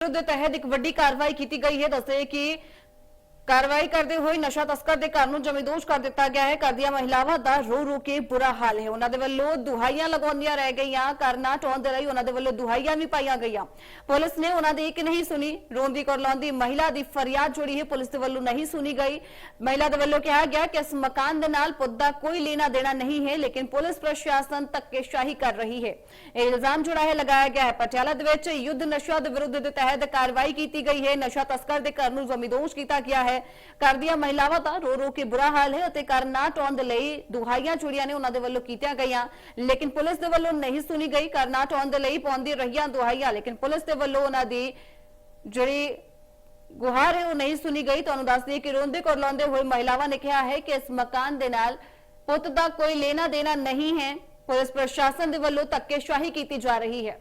ਦੇ ਤਹਿਤ ਇੱਕ ਵੱਡੀ ਕਾਰਵਾਈ ਕੀਤੀ ਗਈ ਹੈ। ਦੱਸੇ ਕਿ ਕਾਰਵਾਈ ਕਰਦੇ ਹੋਏ ਨਸ਼ਾ ਤਸਕਰ ਦੇ ਘਰ ਨੂੰ ਜ਼ਮੀਨਦੋਜ਼ ਕਰ ਦਿੱਤਾ ਗਿਆ ਹੈ। ਘਰ ਦੀਆਂ ਮਹਿਲਾਵਾਂ ਦਾ ਰੋ ਰੋ ਕੇ ਬੁਰਾ ਹਾਲ ਹੈ। ਉਹਨਾਂ ਦੇ ਵੱਲੋਂ ਦੁਹਾਈਆਂ ਲਗਾਉਂਦੀਆਂ ਰਹਿ ਗਈਆਂ। ਕਰਨਾ ਟੌਣ ਦੇ ਰਹੀ ਉਹਨਾਂ ਦੇ ਵੱਲੋਂ ਦੁਹਾਈਆਂ ਵੀ ਪਾਈਆਂ ਗਈਆਂ। ਪੁਲਿਸ ਨੇ ਉਹਨਾਂ ਦੀ ਇੱਕ ਨਹੀਂ ਸੁਣੀ ਰੋਂਦੀ ਕਰਲਾਉਂਦੀ ਮਹਿਲਾ ਦੀ ਫਰਿਆਦ ਜੁੜੀ ਹੈ ਪੁਲਿਸ ਦੇ ਵੱਲੋਂ ਨਹੀਂ ਸੁਣੀ ਗਈ। ਮਹਿਲਾ ਦੇ ਵੱਲੋਂ ਕਿਹਾ ਗਿਆ ਕਿ ਇਸ ਮਕਾਨ ਦੇ ਨਾਲ ਪੁੱਤ ਦਾ ਕੋਈ ਲੈਣਾ ਦੇਣਾ ਨਹੀਂ ਹੈ, ਲੇਕਿਨ ਪੁਲਿਸ ਪ੍ਰਸ਼ਾਸਨ ਧੱਕੇਸ਼ਾਹੀ ਕਰ ਰਹੀ ਹੈ। ਇਹ ਇਲਜ਼ਾਮ ਜੁੜਾ ਹੈ ਲਗਾਇਆ ਗਿਆ ਹੈ। ਪਟਿਆਲਾ ਦੇ ਵਿੱਚ ਯੁੱਧ ਨਸ਼ਾ ਦੇ ਵਿਰੁੱਧ ਦੇ ਤਹਿਤ ਕਾਰਵਾਈ ਕੀਤੀ ਗਈ ਹੈ। ਨਸ਼ਾ ਤਸਕਰ ਦੇ ਘਰ ਨੂੰ ਜ਼ਮੀਨਦੋਜ਼ ਕੀਤਾ ਗਿਆ ਹੈ। ਘਰ ਦੀਆਂ ਮਹਿਲਾਵਾਂ ਦਾ ਰੋ ਰੋ ਕੇ ਬੁਰਾ ਹਾਲ ਹੈ ਅਤੇ ਘਰ ਨਾ ਟੌਣ ਦੇ ਲਈ ਦੁਹਾਈਆਂ ਚੁੜੀਆਂ ਨੇ ਉਹਨਾਂ ਦੇ ਵੱਲੋਂ ਕੀਤੀਆਂ ਗਈਆਂ। ਲੇਕਿਨ ਪੁਲਿਸ ਦੇ ਵੱਲੋਂ ਨਹੀਂ ਸੁਣੀ ਗਈ। ਘਰ ਨਾ ਟੌਣ ਦੇ ਲਈ ਪਾਉਂਦੀ ਰਹੀਆਂ ਦੁਹਾਈਆਂ। ਲੇਕਿਨ ਪੁਲਿਸ ਦੇ ਵੱਲੋਂ ਉਹਨਾਂ ਦੀ ਜਿਹੜੀ ਗੁਹਾਰ ਹੈ ਉਹ ਨਹੀਂ ਸੁਣੀ ਗਈ। ਤੁਹਾਨੂੰ ਦੱਸ ਦਈਏ ਕਿ ਰੋਂਦੇ ਕੁਰਲਾਉਂਦੇ ਹੋਏ ਮਹਿਲਾਵਾਂ ਨੇ ਕਿਹਾ ਹੈ ਕਿ ਇਸ ਮਕਾਨ ਦੇ ਨਾਲ ਪੁੱਤ ਦਾ ਕੋਈ ਲੈਣਾ ਦੇਣਾ ਨਹੀਂ ਹੈ। ਪੁਲਿਸ ਪ੍ਰਸ਼ਾਸਨ ਦੇ ਵੱਲੋਂ ਧੱਕੇਸ਼ਾਹੀ ਕੀਤੀ ਜਾ ਰਹੀ ਹੈ।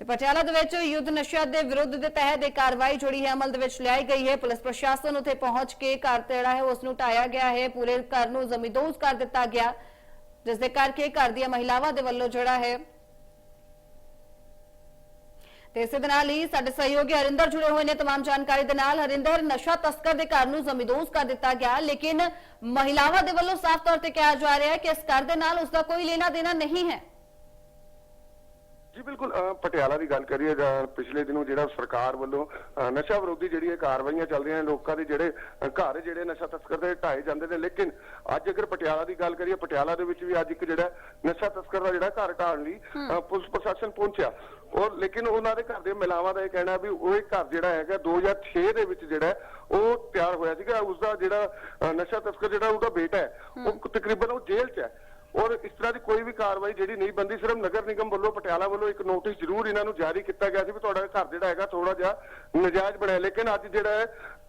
ਤੇ ਪਟਿਆਲਾ ਦੇ ਵਿੱਚ ਯੁੱਧ ਨਸ਼ਾ ਦੇ ਵਿਰੁੱਧ ਦੇ ਤਹਿਤ ਇਹ ਕਾਰਵਾਈ ਜਿਹੜੀ ਹੈ ਅਮਲ ਦੇ ਵਿੱਚ ਲਿਆਈ ਗਈ ਹੈ ਪੁਲਿਸ ਪ੍ਰਸ਼ਾਸਨ ਉੱਥੇ ਪਹੁੰਚ ਕੇ ਘਰ ਤੇ ਜਿਹੜਾ ਹੈ ਉਸ ਨੂੰ ਢਾਇਆ ਗਿਆ ਹੈ ਪੂਰੇ ਘਰ ਨੂੰ ਜ਼ਮੀਨਦੋਜ਼ ਕਰ ਦਿੱਤਾ ਗਿਆ ਜਿਸ ਦੇ ਕਰਕੇ ਘਰ ਦੀਆਂ ਮਹਿਲਾਵਾਂ ਦੇ ਵੱਲੋਂ ਜਿਹੜਾ ਹੈ ਤੇ ਇਸੇ ਦੇ ਨਾਲ ਹੀ ਸਾਡੇ ਸਹਿਯੋਗੀ ਹਰਿੰਦਰ ਜੁੜੇ ਹੋਏ ਨੇ तमाम ਜਾਣਕਾਰੀ ਦੇ ਨਾਲ ਹਰਿੰਦਰ ਨਸ਼ਾ ਤਸਕਰ ਦੇ ਘਰ ਨੂੰ ਜ਼ਮੀਨਦੋਜ਼ ਕਰ ਦਿੱਤਾ ਗਿਆ ਲੇਕਿਨ ਮਹਿਲਾਵਾਂ ਦੇ ਵੱਲੋਂ ਸਾਫ਼ ਤੌਰ ਤੇ ਕਿਹਾ ਜਾ ਰਿਹਾ ਹੈ ਕਿ ਇਸ ਘਰ ਦੇ ਨਾਲ ਉਸ ਦਾ ਕੋਈ ਲੈਣਾ ਦੇਣਾ ਨਹੀਂ ਹੈ ਜੀ ਬਿਲਕੁਲ ਪਟਿਆਲਾ ਦੀ ਗੱਲ ਕਰੀਏ ਜਾਂ ਪਿਛਲੇ ਦਿਨੋਂ ਜਿਹੜਾ ਸਰਕਾਰ ਵੱਲੋਂ ਨਸ਼ਾ ਵਿਰੋਧੀ ਜਿਹੜੀ ਇਹ ਕਾਰਵਾਈਆਂ ਚੱਲ ਰਹੀਆਂ ਨੇ ਲੋਕਾਂ ਦੇ ਜਿਹੜੇ ਘਰ ਜਿਹੜੇ ਨਸ਼ਾ ਤਸਕਰ ਦੇ ਢਾਏ ਜਾਂਦੇ ਨੇ ਲੇਕਿਨ ਅੱਜ ਅਗਰ ਪਟਿਆਲਾ ਦੀ ਗੱਲ ਕਰੀਏ ਪਟਿਆਲਾ ਦੇ ਵਿੱਚ ਵੀ ਅੱਜ ਇੱਕ ਜਿਹੜਾ ਨਸ਼ਾ ਤਸਕਰ ਦਾ ਜਿਹੜਾ ਘਰ ਢਾਣ ਲਈ ਪੁਲਿਸ ਪ੍ਰਸ਼ਾਸਨ ਪਹੁੰਚਿਆ। ਔਰ ਲੇਕਿਨ ਉਹਨਾਂ ਦੇ ਘਰ ਦੇ ਮਹਿਲਾਵਾਂ ਦਾ ਇਹ ਕਹਿਣਾ ਵੀ ਉਹ ਘਰ ਜਿਹੜਾ ਹੈਗਾ 2006 ਦੇ ਵਿੱਚ ਜਿਹੜਾ ਉਹ ਤਿਆਰ ਹੋਇਆ ਸੀਗਾ ਉਸ ਦਾ ਜਿਹੜਾ ਨਸ਼ਾ ਤਸਕਰ ਜਿਹੜਾ ਉਹਦਾ ਬੇਟਾ ਹੈ। ਉਹ ਤਕਰੀਬਨ ਉਹ ਜੇਲ੍ਹ 'ਚ ਹੈ। ਔਰ ਇਸ ਤਰ੍ਹਾਂ ਦੀ ਕੋਈ ਵੀ ਕਾਰਵਾਈ ਜਿਹੜੀ ਨਹੀਂ ਬੰਦੀ, ਸਿਰਫ ਨਗਰ ਨਿਗਮ ਵੱਲੋਂ, ਪਟਿਆਲਾ ਵੱਲੋਂ ਇੱਕ ਨੋਟਿਸ ਜ਼ਰੂਰ ਇਹਨਾਂ ਨੂੰ ਜਾਰੀ ਕੀਤਾ ਗਿਆ ਸੀ ਵੀ ਤੁਹਾਡਾ ਘਰ ਜਿਹੜਾ ਹੈਗਾ ਥੋੜਾ ਜਿਹਾ ਨਜਾਇਜ਼ ਬਣਿਆ। ਲੇਕਿਨ ਅੱਜ ਜਿਹੜਾ ਹੈ,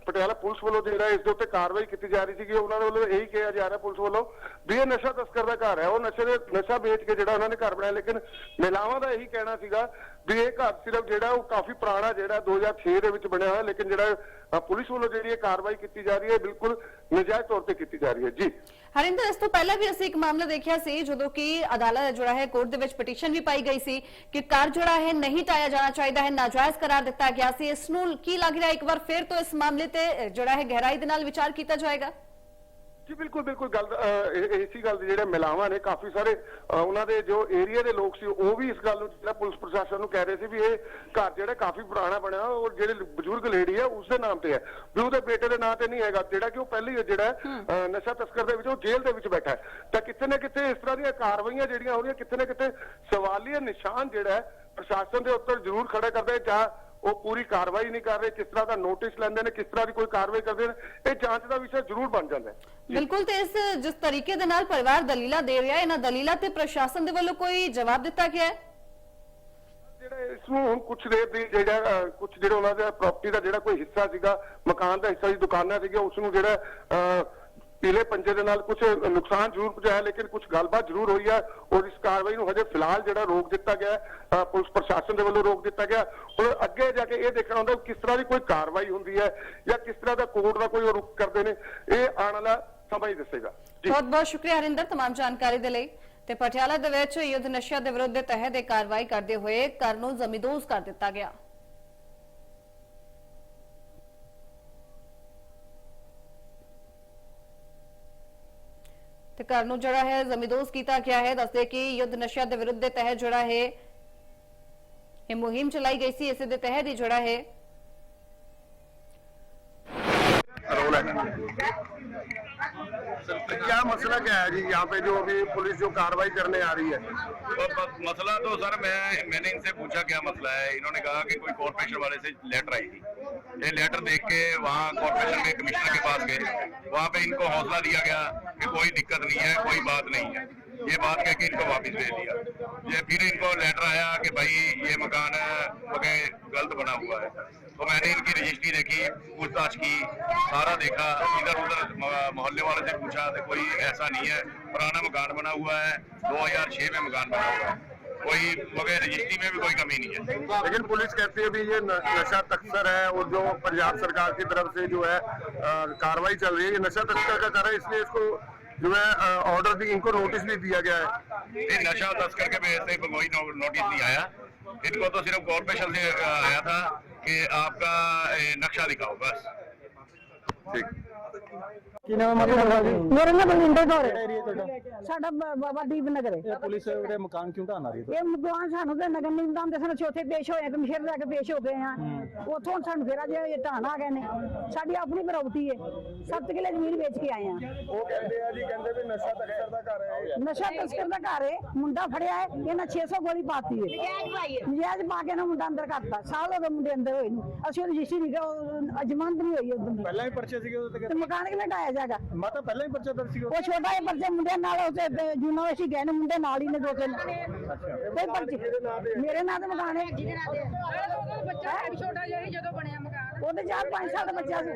ਪਟਿਆਲਾ ਪੁਲਿਸ ਵੱਲੋਂ ਜਿਹੜਾ ਇਸ ਦੇ ਉੱਤੇ ਕਾਰਵਾਈ ਕੀਤੀ ਜਾ ਰਹੀ ਸੀ ਕਿ ਉਹਨਾਂ ਦੇ ਵੱਲੋਂ ਇਹੀ ਕਿਹਾ ਜਾ ਰਿਹਾ ਪੁਲਿਸ ਵੱਲੋਂ ਵੀ ਇਹ ਨਸ਼ਾ ਤਸਕਰ ਦਾ ਘਰ ਹੈ। ਉਹ ਨਸ਼ੇ ਦੇ, ਨਸ਼ਾ ਵੇਚ ਕੇ ਜਿਹੜਾ ਉਹਨਾਂ ਨੇ ਘਰ ਬਣਾਇਆ। ਲੇਕਿਨ ਮਹਿਲਾਵਾਂ ਦਾ ਇਹੀ ਕਹਿਣਾ ਸੀਗਾ ਵੀ ਇਹ ਘਰ ਸਿਰਫ ਜਿਹੜਾ ਉਹ ਕਾਫੀ ਪੁਰਾਣਾ ਜਿਹੜਾ 2006 ਦੇ ਵਿੱਚ ਬਣਿਆ ਹੋਇਆ, ਲੇਕਿਨ ਜਿਹੜਾ ਪੁਲਿਸ ਵੱਲੋਂ ਜਿਹੜੀ ਇਹ ਕਾਰਵਾਈ ਕੀਤੀ ਜਾ ਰਹੀ ਹੈ ਬਿਲਕੁਲ ਨਜਾਇਜ਼ ਤੌਰ ਤੇ ਕੀਤੀ ਜਾ ਰਹੀ ਹੈ। ਜੀ। ਹਰਿੰਦਰ, ਇਸ ਤੋਂ ਪਹਿਲਾਂ ਵੀ ਅਸੀਂ ਇੱਕ ਮਾਮਲਾ ਦੇਖਿਆ ਸੀ, ਜਦੋਂ ਕਿ ਅਦਾਲਤ ਜਿਹੜਾ ਹੈ, ਕੋਰਟ ਦੇ ਵਿੱਚ ਪਟੀਸ਼ਨ ਵੀ ਪਾਈ ਗਈ ਸੀ ਕਿ ਕਰ ਜਿਹੜਾ ਹੈ, ਨਹੀਂ ਟਾਇਆ ਜਾਣਾ ਚਾਹੀਦਾ ਹੈ, ਨਾਜਾਇਜ਼ ਕਰਾਰ ਦਿੱਤਾ ਗਿਆ ਸੀ। ਇਸ ਨੂੰ ਕੀ ਲੱਗ ਰਿਹਾ? ਇੱਕ ਵਾਰ ਫਿਰ ਤੋਂ ਇਸ ਮਾਮਲੇ ਤੇ ਜਿਹੜਾ ਹੈ, ਗਹਿਰਾਈ ਦੇ ਨਾਲ ਵਿਚਾਰ ਕੀਤਾ ਜਾਏਗਾ। ਜੀ ਬਿਲਕੁਲ ਬਿਲਕੁਲ ਗੱਲ ਇਸੀ ਗੱਲ ਦੇ ਜਿਹੜੇ ਮਹਿਲਾਵਾਂ ਨੇ ਕਾਫੀ ਸਾਰੇ ਉਹਨਾਂ ਦੇ ਜੋ ਏਰੀਆ ਦੇ ਲੋਕ ਸੀ ਉਹ ਵੀ ਇਸ ਗੱਲ ਨੂੰ ਜਿਹੜਾ ਪੁਲਿਸ ਪ੍ਰਸ਼ਾਸਨ ਨੂੰ ਕਹਿ ਰਹੇ ਸੀ ਵੀ ਇਹ ਘਰ ਜਿਹੜਾ ਕਾਫੀ ਪੁਰਾਣਾ ਬਣਿਆ ਔਰ ਜਿਹੜੇ ਬਜ਼ੁਰਗ ਲੇਡੀ ਹੈ ਉਸ ਦੇ ਨਾਮ ਤੇ ਹੈ। ਵੀ ਉਹਦੇ ਬੇਟੇ ਦੇ ਨਾਂ ਤੇ ਨਹੀਂ ਹੈਗਾ ਜਿਹੜਾ ਕਿ ਉਹ ਪਹਿਲੀ ਜਿਹੜਾ ਨਸ਼ਾ ਤਸਕਰ ਦੇ ਵਿੱਚ ਉਹ ਜੇਲ੍ਹ ਦੇ ਵਿੱਚ ਬੈਠਾ ਹੈ। ਤਾਂ ਕਿਤੇ ਨਾ ਕਿਤੇ ਇਸ ਤਰ੍ਹਾਂ ਦੀਆਂ ਕਾਰਵਾਈਆਂ ਜਿਹੜੀਆਂ ਹੋ ਰਹੀਆਂ ਕਿਤੇ ਨਾ ਕਿਤੇ ਸਵਾਲੀਆ ਨਿਸ਼ਾਨ ਜਿਹੜਾ ਪ੍ਰਸ਼ਾਸਨ ਦੇ ਉੱਤੇ ਜ਼ਰੂਰ ਖੜਾ ਕਰਦਾ ਹੈ ਜਾਂ ਉਹ ਪੂਰੀ ਕਾਰਵਾਈ ਨਹੀਂ ਕਰ ਰਹੇ ਕਿਸ ਤਰ੍ਹਾਂ ਦਾ ਨੋਟਿਸ ਲੈਂਦੇ ਨੇ ਕਿਸ ਤਰ੍ਹਾਂ ਦੀ ਕੋਈ ਕਾਰਵਾਈ ਕਰਦੇ ਨੇ ਇਹ ਜਾਂਚ ਦਾ ਵਿਸ਼ਾ ਜ਼ਰੂਰ ਬਣ ਜਾਂਦਾ ਹੈ। ਬਿਲਕੁਲ ਤੇ ਇਸ ਜਿਸ ਤਰੀਕੇ ਦੇ ਨਾਲ ਪਰਿਵਾਰ ਦਲੀਲਾਂ ਦੇ ਰਿਹਾ ਹੈ ਇਹਨਾਂ ਦਲੀਲਾਂ ਤੇ ਪ੍ਰਸ਼ਾਸਨ ਦੇ ਵੱਲੋਂ ਕੋਈ ਜਵਾਬ ਦਿੱਤਾ ਗਿਆ ਹੈ? ਜਿਹੜਾ ਇਸ ਨੂੰ ਹੁਣ ਕੁਝ ਦੇਰ ਦੀ ਜਿਹੜਾ ਕੁਝ ਜਿਹੜਾ ਉਹਨਾਂ ਦਾ ਪ੍ਰਾਪਰਟੀ ਦਾ ਜਿਹੜਾ ਕੋਈ ਹਿੱਸਾ ਸੀਗਾ ਮਕਾਨ ਦਾ ਹਿੱਸਾ ਸੀ ਦੁਕਾਨਾਂ ਸੀਗੀਆਂ ਉਸ ਨੂੰ ਜਿਹੜਾ ਪੀਲੇ ਪੰਜੇ ਦੇ ਨਾਲ ਕੁਝ ਨੁਕਸਾਨ ਜ਼ਰੂਰ ਪਹੁੰਚਾਇਆ, ਲੇਕਿਨ ਕੁਝ ਗੱਲਬਾਤ ਜ਼ਰੂਰ ਹੋਈ ਹੈ ਔਰ ਇਸ ਕਾਰਵਾਈ ਨੂੰ ਹਜੇ ਫਿਲਹਾਲ ਜਿਹੜਾ ਰੋਕ ਦਿੱਤਾ ਗਿਆ ਪੁਲਿਸ ਪ੍ਰਸ਼ਾਸਨ ਦੇ ਵੱਲੋਂ ਰੋਕ ਦਿੱਤਾ ਗਿਆ ਔਰ ਅੱਗੇ ਜਾ ਕੇ ਇਹ ਦੇਖਣਾ ਹੁੰਦਾ ਕਿਸ ਤਰ੍ਹਾਂ ਦੀ ਕੋਈ ਕਾਰਵਾਈ ਹੁੰਦੀ ਹੈ ਜਾਂ ਕਿਸ ਤਰ੍ਹਾਂ ਦਾ ਕੋਰਟ ਦਾ ਕੋਈ ਰੁਕ ਕਰਦੇ ਨੇ, ਇਹ ਆਉਣ ਵਾਲਾ ਸਮਾਂ ਹੀ ਦੱਸੇਗਾ। ਬਹੁਤ ਬਹੁਤ ਸ਼ੁਕਰੀਆ ਹਰਿੰਦਰ ਤਮਾਮ ਜਾਣਕਾਰੀ ਦੇ ਲਈ। ਤੇ ਪਟਿਆਲਾ ਦੇ ਵਿੱਚ ਯੁੱਧ ਨਸ਼ਿਆਂ ਦੇ ਵਿਰੁੱਧ ਤਹਿਤ ਇਹ ਕਾਰਵਾਈ ਕਰਦੇ ਹੋਏ ਕਰਨ ਨੂੰ ਜ਼ਮੀਦੋਜ਼ ਕਰ ਦਿੱਤਾ ਗਿਆ। ਤੇ ਘਰ ਨੂੰ ਜਿਹੜਾ ਹੈ ਜ਼ਮੀਨਦੋਜ਼ ਕੀਤਾ ਗਿਆ ਹੈ ਦੱਸਦੇ ਕਿ ਯੁੱਧ ਨਸ਼ਾ ਦੇ ਵਿਰੁੱਧ ਦੇ ਤਹਿਤ ਜਿਹੜਾ ਹੈ ਇਹ ਮੁਹਿੰਮ ਚਲਾਈ ਗਈ ਸੀ ਇਸੇ ਦੇ ਤਹਿਤ ਹੀ ਜਿਹੜਾ ਹੈ रोल है सर क्या मसला क्या है जी यहाँ पे जो अभी पुलिस जो कार्रवाई करने आ रही है और ब- मसला तो सर मैं मैंने इनसे पूछा क्या मसला है इन्होंने कहा कि कोई कॉर्पोरेशन वाले से लेटर आई थी ये लेटर देख के वहाँ कॉर्पोरेशन के कमिश्नर के पास गए। वहाँ पे इनको हौसला दिया गया कि कोई दिक्कत नहीं है, कोई बात नहीं है। ये बात कह के इनको वापस भेज दिया। ये फिर इनको लेटर आया कि भाई ये मकान गलत बना हुआ है। तो मैंने इनकी रजिस्ट्री देखी, पूछताछ की, सारा देखा। इधर उधर मोहल्ले वाले से पूछा तो कोई ऐसा नहीं है। पुराना मकान बना हुआ है 2006 में मकान बना हुआ है। कोई मगर रजिस्ट्री में भी कोई कमी नहीं है। लेकिन पुलिस कहती है भी ये नशा तस्कर है और जो पंजाब सरकार की तरफ़ से जो है कार्रवाई चल रही है ये नशा तस्कर का कर है इसलिए इसको जो है ऑर्डर भी इनको नोटिस भी दिया गया है। ये नशा तस्कर के बेस पे कोई नोटिस नहीं आया। इनको तो सिर्फ़ कॉर्पोरेशन से आया था कि आपका नक्शा दिखाओ बस। ਠੀਕ ਕੀ ਨਾਮ ਹੈ ਤੁਹਾਡਾ ਜੀ? ਮੇਰਾ ਨਾਮ ਬਲਵਿੰਦਰ ਕੌਰ ਕਿਹੜਾ ਹੈ ਏਰੀਆ ਤੁਹਾਡਾ? ਸਾਡਾ ਬ- ਬਾਬਾ ਦੀਪ ਨਗਰ ਹੈ। ਇਹ ਪੁਲਿਸ ਦੇ ਮਕਾਨ ਕਿਉਂ ਢਾਣ ਆ ਰਹੀ ਹੈ ਇਹ ਮਗਵਾਨ ਸਾਨੂੰ ਤੇ ਨਗਰ ਨਿਗਮ ਦੇ ਸਾਨੂੰ ਚੌਥੇ ਪੇਸ਼ ਹੋਏ ਕਮਿਸ਼ਨਰ ਲੈ ਕੇ ਪੇਸ਼ ਹੋ ਗਏ ਆ। ਉੱਥੋਂ ਹੁਣ ਸਾਨੂੰ ਫੇਰ ਅਜੇ ਇਹ ਢਾਣ ਆ ਗਏ ਨੇ। ਸਾਡੀ ਆਪਣੀ ਪ੍ਰਾਪਰਟੀ ਹੈ। 7 ਕਿੱਲੇ ਜ਼ਮੀਨ ਵੇਚ ਕੇ ਆਏ ਆ। ਉਹ ਕਹਿੰਦੇ ਆ ਜੀ ਕਹਿੰਦੇ ਵੀ ਨਸ਼ਾ ਤਸਕਰ ਦਾ ਘਰ ਹੈ ਨਸ਼ਾ ਤਸਕਰ ਦਾ ਘਰ ਹੈ। ਮੁੰਡਾ ਫੜਿਆ ਹੈ ਇਹਨਾਂ 600 ਗੋਲੀ ਪਾਤੀ ਹੈ। ਨਜਾਇਜ਼ ਪਾ ਕੇ ਨਾ ਮੁੰਡਾ ਅੰਦਰ ਕਰਤਾ। ਸਾਲ ਹੋ ਗਏ ਮੁੰਡੇ ਅੰਦਰ ਹੋਏ ਨੂੰ। ਅਸੀਂ ਉਹਦੀ ਰਜਿਸਟਰੀ ਨਹੀਂ ਉਹ ਅਜਮਾਨਤ ਨਹੀਂ ਹੋਈ ਦੀ। ਪਹਿਲਾਂ ਹੀ ਪਰਚੇ ਸੀਗੇ ਉਹਦੇ ਤੇ ਮਕਾਨ ਕਿਵੇਂ ਢਾਇਆ ਜਾਗਾ ਮਾਤਾ ਪਹਿਲਾਂ ਹੀ ਪਰਚਾ ਦਰਜ ਸੀਗਾ ਉਹ ਛੋਟਾ ਜਿਹਾ ਬੱਚੇ ਮੁੰਡੇ ਨਾਲ ਉਸੇ ਯੂਨੀਵਰਸਿਟੀ ਗਏ ਨੇ ਮੁੰਡੇ ਨਾਲ ਹੀ ਨੇ ਦੋ ਤਿੰਨ। ਕੋਈ ਪਰਚੇ ਮੇਰੇ ਨਾਂ ਤੇ। ਮਕਾਨ ਹੈ। ਜਿਹਦੇ ਨਾਂ ਤੇ। ਬੱਚਾ ਵੀ ਛੋਟਾ ਜਿਹਾ ਸੀ ਜਦੋਂ ਬਣਿਆ ਮਕਾਨ। ਉਹਦੇ ਚਾਰ ਪੰਜ ਸਾਲ ਦਾ ਬੱਚਾ ਸੀ।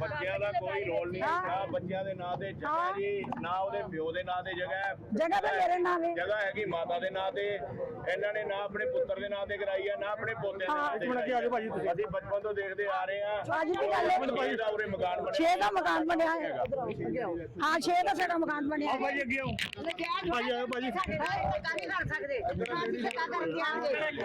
ਬੱਚਿਆਂ ਦਾ ਕੋਈ ਰੋਲ ਨਹੀਂ ਹਾਂ। ਬੱਚਿਆਂ ਦੇ ਨਾਂ ਤੇ ਜਗ੍ਹਾ। ਜੀ ਨਾ ਉਹਦੇ ਪਿਓ ਦੇ ਨਾਂ ਤੇ ਜਗ੍ਹਾ ਹੈ। ਜਗ੍ਹਾ ਤਾਂ ਮੇਰੇ ਨਾਂ ਹੈ ਜਗ੍ਹਾ ਹੈਗੀ ਮਾਤਾ ਦੇ ਨਾਂ ਤੇ। ਇਹਨਾਂ ਨੇ ਨਾ ਆਪਣੇ ਪੁੱਤਰ ਦੇ ਨਾਂ ਤੇ ਕਰਾਈ ਹੈ ਨਾ ਆਪਣੇ ਪੋਤੇ ਦੇ। ਨਾਂ ਤੇ ਆ। ਅਸੀਂ ਬਚਪਨ ਤੋਂ ਦੇਖਦੇ ਆ ਰਹੇ ਹਾਂ ਅੱਜ ਦੀ ਗੱਲ ਹੈ? ਭਾਈ ਦਾ ਉਰੇ ਮਕਾਨ ਬਣਿਆ ਦਾ ਮਕਾਨ ਬਣਿਆ ਹੈ ਹਾਂ ਛੇ ਦਾ ਸਾਡਾ ਮਕਾਨ ਬਣਿਆ ਹੈ ਭਾਜੀ ਅੱਗੇ ਆਓ। ਭਾਜੀ ਆਓ ਭਾਜੀ। ਸਾਡੇ ਨਾਲ ਨਹੀਂ ਕਰ ਸਕਦੇ। ਅਸੀਂ ਧੱਕਾ ਕਰਕੇ ਆਵਾਂਗੇ